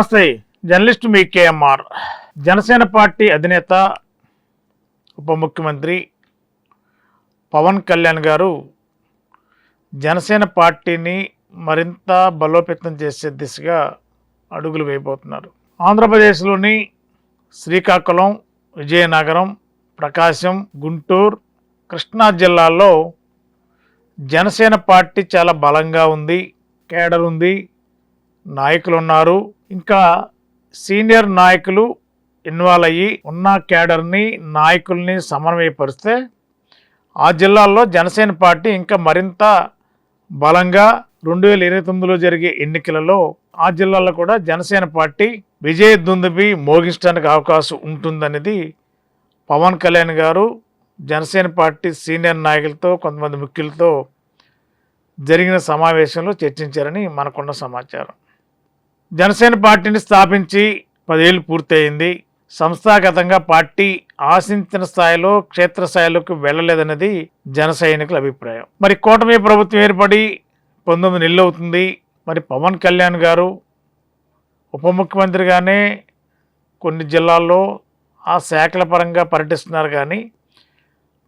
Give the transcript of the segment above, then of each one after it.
నమస్తే. జర్నలిస్ట్ మీ K M R. Janasena party అధినేత ఉప ముఖ్యమంత్రి పవన్ కళ్యాణ్ గారు జనసేన పార్టీని మరింత బలోపేతం చేసే దిశగా అడుగులు వేయబోతున్నారు. ఆంధ్రప్రదేశ్లోని శ్రీకాకుళం విజయనగరం ప్రకాశం గుంటూరు కృష్ణా జిల్లాల్లో జనసేన పార్టీ చాలా బలంగా ఉంది కేడర్ ఉంది నాయకులు ఉన్నారు. ఇంకా సీనియర్ నాయకులు ఇన్వాల్వ్ అయ్యి ఉన్న క్యాడర్ని నాయకుల్ని సమన్వయపరిస్తే ఆ జిల్లాల్లో జనసేన పార్టీ ఇంకా మరింత బలంగా రెండు వేల ఇరవై తొమ్మిదిలో జరిగే ఎన్నికలలో ఆ జిల్లాల్లో కూడా జనసేన పార్టీ విజయ దుందుబి మోగించడానికి అవకాశం ఉంటుందనేది పవన్ కళ్యాణ్ గారు జనసేన పార్టీ సీనియర్ నాయకులతో కొంతమంది ముఖ్యులతో జరిగిన సమావేశంలో చర్చించారని మనకున్న సమాచారం. జనసేన పార్టీని స్థాపించి పదేళ్ళు పూర్తయింది. సంస్థాగతంగా పార్టీ ఆశించిన స్థాయిలో క్షేత్రస్థాయిలోకి వెళ్ళలేదన్నది జన సైనికుల అభిప్రాయం. మరి కూటమి ప్రభుత్వం ఏర్పడి పంతొమ్మిది నెలలు అవుతుంది. మరి పవన్ కళ్యాణ్ గారు ఉప ముఖ్యమంత్రిగానే కొన్ని జిల్లాల్లో ఆ శాఖల పరంగా పర్యటిస్తున్నారు కానీ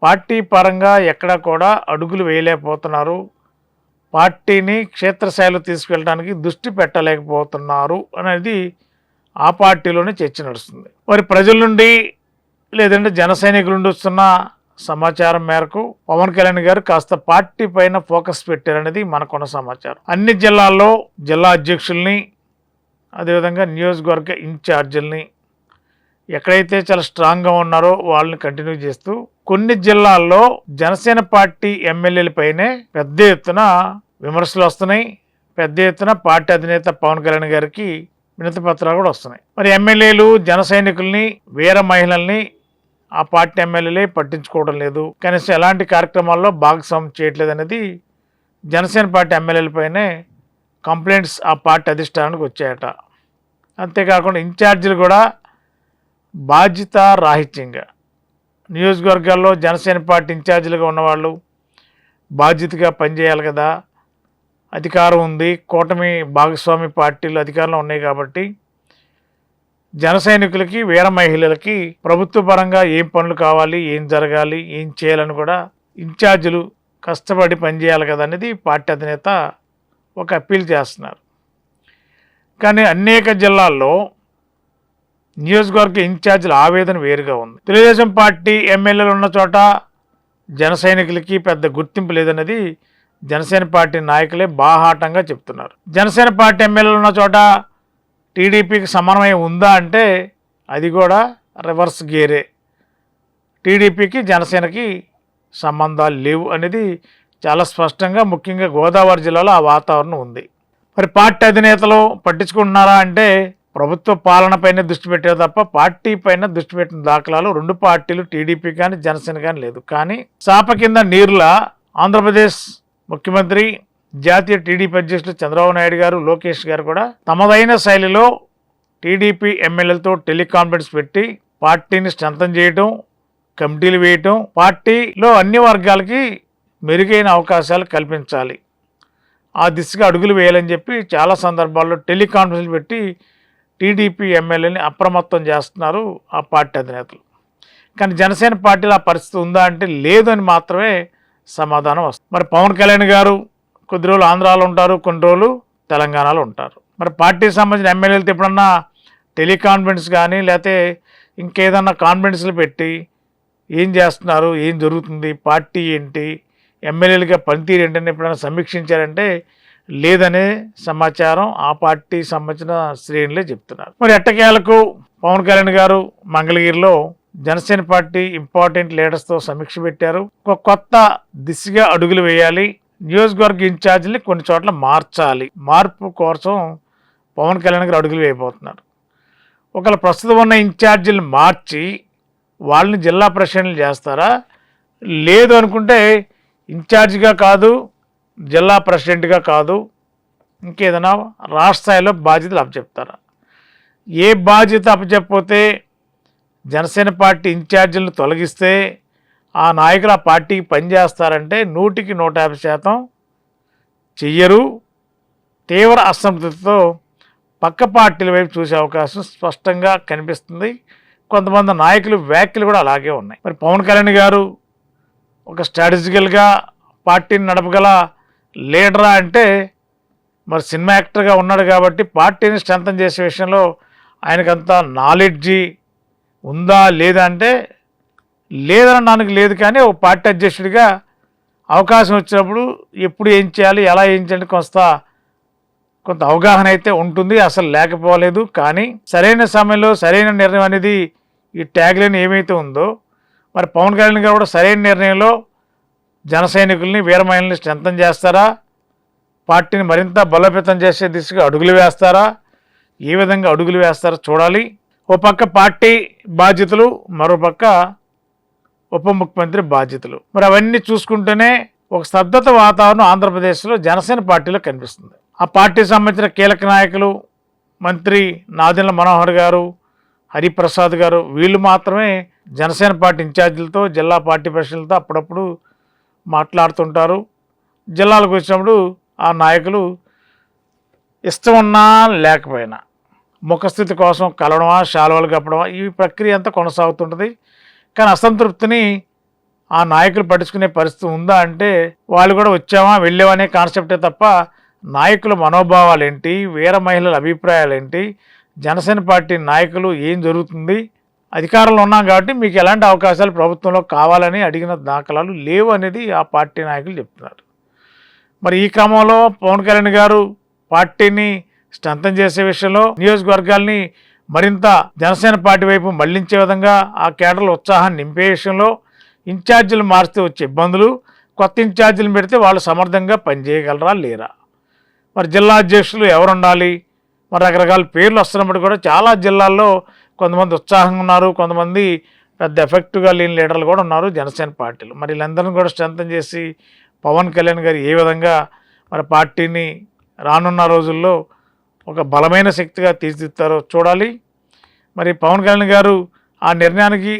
పార్టీ పరంగా ఎక్కడా కూడా అడుగులు వేయలేకపోతున్నారు. పార్టీని క్షేత్రస్థాయిలో తీసుకెళ్ళడానికి దృష్టి పెట్టలేకపోతున్నారు అనేది ఆ పార్టీలోనే చర్చ నడుస్తుంది. మరి ప్రజల నుండి లేదంటే జన సైనికుల నుండి వస్తున్న సమాచారం మేరకు పవన్ కళ్యాణ్ గారు కాస్త పార్టీ పైన ఫోకస్ పెట్టారనేది మనకున్న సమాచారం. అన్ని జిల్లాల్లో జిల్లా అధ్యక్షుల్ని అదేవిధంగా నియోజకవర్గ ఇన్ఛార్జీల్ని ఎక్కడైతే చాలా స్ట్రాంగ్గా ఉన్నారో వాళ్ళని కంటిన్యూ చేస్తూ కొన్ని జిల్లాల్లో జనసేన పార్టీ ఎమ్మెల్యేలపైనే పెద్ద ఎత్తున విమర్శలు వస్తున్నాయి. పెద్ద ఎత్తున పార్టీ అధినేత పవన్ కళ్యాణ్ గారికి వినతి పత్రాలు కూడా వస్తున్నాయి. మరి ఎమ్మెల్యేలు జన సైనికుల్ని వీర మహిళల్ని ఆ పార్టీ ఎమ్మెల్యేలే పట్టించుకోవడం లేదు. కనీసం ఎలాంటి కార్యక్రమాల్లో భాగస్వామ్యం చేయట్లేదు అనేది జనసేన పార్టీ ఎమ్మెల్యేలపైనే కంప్లైంట్స్ ఆ పార్టీ అధిష్టానానికి వచ్చాయట. అంతేకాకుండా ఇన్ఛార్జీలు కూడా బాధ్యత రాహిత్యంగా. నియోజకవర్గాల్లో జనసేన పార్టీ ఇన్ఛార్జీలుగా ఉన్నవాళ్ళు బాధ్యతగా పనిచేయాలి కదా. అధికారం ఉంది. కూటమి భాగస్వామి పార్టీలు అధికారంలో ఉన్నాయి కాబట్టి జన సైనికులకి వీర మహిళలకి ప్రభుత్వ పరంగా ఏం పనులు కావాలి ఏం జరగాలి ఏం చేయాలని కూడా ఇన్ఛార్జీలు కష్టపడి పనిచేయాలి కదా అనేది పార్టీ అధినేత ఒక అప్పీల్ చేస్తున్నారు. కానీ అనేక జిల్లాల్లో నియోజకవర్గ ఇన్ఛార్జీల ఆవేదన వేరుగా ఉంది. తెలుగుదేశం పార్టీ ఎమ్మెల్యేలు ఉన్న చోట జన సైనికులకి పెద్ద గుర్తింపు లేదన్నది జనసేన పార్టీ నాయకులే బాహాటంగా చెప్తున్నారు. జనసేన పార్టీ ఎమ్మెల్యేలు ఉన్న చోట టీడీపీకి సమన్వయం ఉందా అంటే అది కూడా రివర్స్ గేరే. టీడీపీకి జనసేనకి సంబంధాలు లేవు అనేది చాలా స్పష్టంగా ముఖ్యంగా గోదావరి జిల్లాలో ఆ వాతావరణం ఉంది. మరి పార్టీ అధినేతలు పట్టించుకుంటున్నారా అంటే ప్రభుత్వ పాలనపైనే దృష్టి పెట్టారు తప్ప పార్టీ పైన దృష్టి పెట్టిన దాఖలాలు రెండు పార్టీలు టీడీపీ కానీ జనసేన కానీ లేదు. కానీ చాప కింద నీరుల ఆంధ్రప్రదేశ్ ముఖ్యమంత్రి జాతీయ టీడీపీ అధ్యక్షులు చంద్రబాబు నాయుడు గారు లోకేష్ గారు కూడా తమదైన శైలిలో టీడీపీ ఎమ్మెల్యేలతో టెలికాన్ఫరెన్స్ పెట్టి పార్టీని స్ట్రెంథన్ చేయటం కమిటీలు వేయటం పార్టీలో అన్ని వర్గాలకి మెరుగైన అవకాశాలు కల్పించాలి. ఆ దిశగా అడుగులు వేయాలని చెప్పి చాలా సందర్భాల్లో టెలికాన్ఫరెన్స్ పెట్టి టీడీపీ ఎమ్మెల్యేని అప్రమత్తం చేస్తున్నారు ఆ పార్టీ అధినేతలు. కానీ జనసేన పార్టీలో ఆ పరిస్థితి ఉందా అంటే లేదు అని మాత్రమే సమాధానం వస్తుంది. మరి పవన్ కళ్యాణ్ గారు కొద్ది రోజులు ఆంధ్రాలో ఉంటారు కొన్ని రోజులు తెలంగాణలో ఉంటారు. మరి పార్టీకి సంబంధించిన ఎమ్మెల్యేలతో ఎప్పుడన్నా టెలికాన్ఫరెన్స్ కానీ లేకపోతే ఇంకేదన్నా కాన్ఫరెన్స్లు పెట్టి ఏం చేస్తున్నారు ఏం జరుగుతుంది పార్టీ ఏంటి ఎమ్మెల్యేలుగా పనితీరు ఏంటని ఎప్పుడైనా సమీక్షించారంటే లేదనే సమాచారం ఆ పార్టీ సంబంధించిన శ్రేణులే చెప్తున్నారు. మరి ఎట్టకేలకు పవన్ కళ్యాణ్ గారు మంగళగిరిలో జనసేన పార్టీ ఇంపార్టెంట్ లీడర్స్తో సమీక్ష పెట్టారు. ఒక కొత్త దిశగా అడుగులు వేయాలి. నియోజకవర్గ ఇన్ఛార్జీని కొన్ని చోట్ల మార్చాలి. మార్పు కోసం పవన్ కళ్యాణ్ గారు అడుగులు వేయబోతున్నారు. ఒకవేళ ప్రస్తుతం ఉన్న ఇన్ఛార్జీలు మార్చి వాళ్ళని జిల్లా ప్రెసిడెంట్లు చేస్తారా? లేదు అనుకుంటే ఇన్ఛార్జిగా కాదు జిల్లా ప్రెసిడెంట్గా కాదు ఇంకేదైనా రాష్ట్ర స్థాయిలో బాధ్యతలు అప్పచెప్తారా? ఏ బాధ్యత అప్పచెప్పపోతే జనసేన పార్టీ ఇన్ఛార్జీలను తొలగిస్తే ఆ నాయకులు ఆ పార్టీకి పనిచేస్తారంటే నూటికి నూట యాభై శాతం చెయ్యరు. తీవ్ర అసంతృప్తితో పక్క పార్టీల వైపు చూసే అవకాశం స్పష్టంగా కనిపిస్తుంది. కొంతమంది నాయకులు వ్యాఖ్యలు కూడా అలాగే ఉన్నాయి. మరి పవన్ కళ్యాణ్ గారు ఒక స్ట్రాటజికల్గా పార్టీని నడపగల లీడరా అంటే మరి సినిమా యాక్టర్గా ఉన్నాడు కాబట్టి పార్టీని స్ట్రెంథన్ చేసే విషయంలో ఆయనకంత నాలెడ్జి ఉందా లేదా అంటే లేదనడానికి లేదు కానీ ఒక పార్టీ అధ్యక్షుడిగా అవకాశం వచ్చినప్పుడు ఎప్పుడు ఏం చేయాలి ఎలా ఏం చేయాలి కొంత కొంత అవగాహన అయితే ఉంటుంది అసలు లేకపోలేదు. కానీ సరైన సమయంలో సరైన నిర్ణయం అనేది ఈ ట్యాగ్లైన్ ఏమైతే ఉందో మరి పవన్ కళ్యాణ్ గారు కూడా సరైన నిర్ణయంలో జన సైనికుల్ని వీర చేస్తారా? పార్టీని మరింత బలోపేతం చేసే దిశగా అడుగులు వేస్తారా? ఏ విధంగా అడుగులు వేస్తారో చూడాలి. ఓ పక్క పార్టీ బాధ్యతలు మరో పక్క ఉప ముఖ్యమంత్రి బాధ్యతలు. మరి అవన్నీ చూసుకుంటేనే ఒక స్తబ్దత వాతావరణం ఆంధ్రప్రదేశ్లో జనసేన పార్టీలో కనిపిస్తుంది. ఆ పార్టీకి సంబంధించిన కీలక నాయకులు మంత్రి నాదెండ్ల మనోహర్ గారు హరిప్రసాద్ గారు వీళ్ళు మాత్రమే జనసేన పార్టీ ఇన్ఛార్జీలతో జిల్లా పార్టీ ప్రెసిడెంట్లతో అప్పుడప్పుడు మాట్లాడుతుంటారు. జిల్లాలకు వచ్చినప్పుడు ఆ నాయకులు ఇష్టం ఉన్నా లేకపోయినా ముఖస్థితి కోసం కలవడమా శాలువలు కప్పడమా ఈ ప్రక్రియ అంతా కొనసాగుతుంటుంది. కానీ అసంతృప్తిని ఆ నాయకులు పట్టించుకునే పరిస్థితి ఉందా అంటే వాళ్ళు కూడా వచ్చామా వెళ్ళామనే కాన్సెప్టే తప్ప నాయకుల మనోభావాలు ఏంటి వీర మహిళల అభిప్రాయాలు ఏంటి జనసేన పార్టీ నాయకులు ఏం జరుగుతుంది అధికారంలో ఉన్నాం కాబట్టి మీకు ఎలాంటి అవకాశాలు ప్రభుత్వంలో కావాలని అడిగిన దాఖలాలు లేవు అనేది ఆ పార్టీ నాయకులు చెప్తున్నారు. మరి ఈ క్రమంలో పవన్ కళ్యాణ్ గారు పార్టీని స్ట్రెంథన్ చేసే విషయంలో నియోజకవర్గాల్ని మరింత జనసేన పార్టీ వైపు మళ్ళించే విధంగా ఆ కేడర్ల ఉత్సాహాన్ని నింపే విషయంలో ఇన్ఛార్జీలు మారిస్తే వచ్చే ఇబ్బందులు కొత్త ఇన్ఛార్జీలు పెడితే వాళ్ళు సమర్థంగా పనిచేయగలరా లేరా? మరి జిల్లా అధ్యక్షులు ఎవరుండాలి? మరి రకరకాల పేర్లు వస్తున్నప్పుడు కూడా చాలా జిల్లాల్లో కొంతమంది ఉత్సాహంగా ఉన్నారు కొంతమంది పెద్ద ఎఫెక్టివ్గా లేని లీడర్లు కూడా ఉన్నారు జనసేన పార్టీలు. మరి వీళ్ళందరినీ కూడా స్ట్రెంథన్ చేసి పవన్ కళ్యాణ్ గారు ఏ విధంగా మరి పార్టీని రానున్న రోజుల్లో ఒక బలమైన శక్తిగా తీర్చిదిద్దారో చూడాలి. మరి పవన్ కళ్యాణ్ గారు ఆ నిర్ణయానికి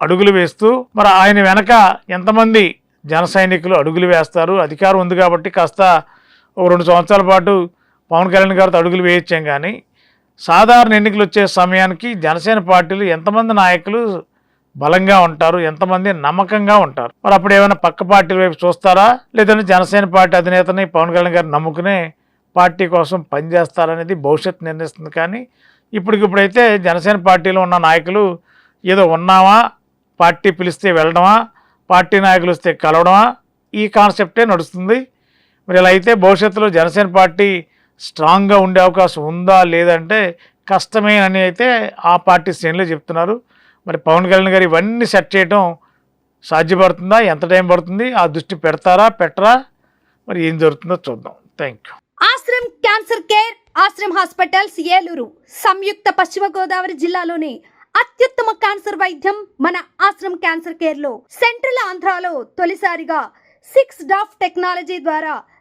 అడుగులు వేస్తూ మరి ఆయన వెనక ఎంతమంది జన సైనికులు అడుగులు వేస్తారు? అధికారం ఉంది కాబట్టి కాస్త ఒక రెండు సంవత్సరాల పాటు పవన్ కళ్యాణ్ గారితో అడుగులు వేయించాం కానీ సాధారణ ఎన్నికలు వచ్చే సమయానికి జనసేన పార్టీలు ఎంతమంది నాయకులు బలంగా ఉంటారు ఎంతమంది నమ్మకంగా ఉంటారు? మరి అప్పుడు ఏమైనా పక్క పార్టీల వైపు చూస్తారా? లేదంటే జనసేన పార్టీ అధినేతని పవన్ కళ్యాణ్ గారు నమ్ముకునే పార్టీ కోసం పనిచేస్తారనేది భవిష్యత్తు నిర్ణయిస్తుంది. కానీ ఇప్పటికిప్పుడైతే జనసేన పార్టీలో ఉన్న నాయకులు ఏదో ఉన్నామా? పార్టీ పిలిస్తే వెళ్ళడమా? పార్టీ నాయకులు వస్తే కలవడమా? ఈ కాన్సెప్టే నడుస్తుంది. మరి ఇలా అయితే భవిష్యత్తులో జనసేన పార్టీ స్ట్రాంగ్గా ఉండే అవకాశం ఉందా లేదంటే కష్టమే అని అయితే ఆ పార్టీ శ్రేణులే చెప్తున్నారు. మరి పవన్ కళ్యాణ్ గారు ఇవన్నీ సెట్ చేయడం సాధ్యపడుతుందా? ఎంత టైం పడుతుంది? ఆ దృష్టి పెడతారా? పెట్టరా? మరి ఏం జరుగుతుందో చూద్దాం. Thank you Ashram cancer care Ashram hospitals Eluru సంయుక్త పశ్చిమ గోదావరి జిల్లాలోని అత్యుత్తమ క్యాన్సర్ వైద్యం మన ఆశ్రమ్ క్యాన్సర్ కేర్లో సెంట్రల్ ఆంధ్రాలో తొలిసారిగా సిక్స్ డాఫ్ టెక్నాలజీ ద్వారా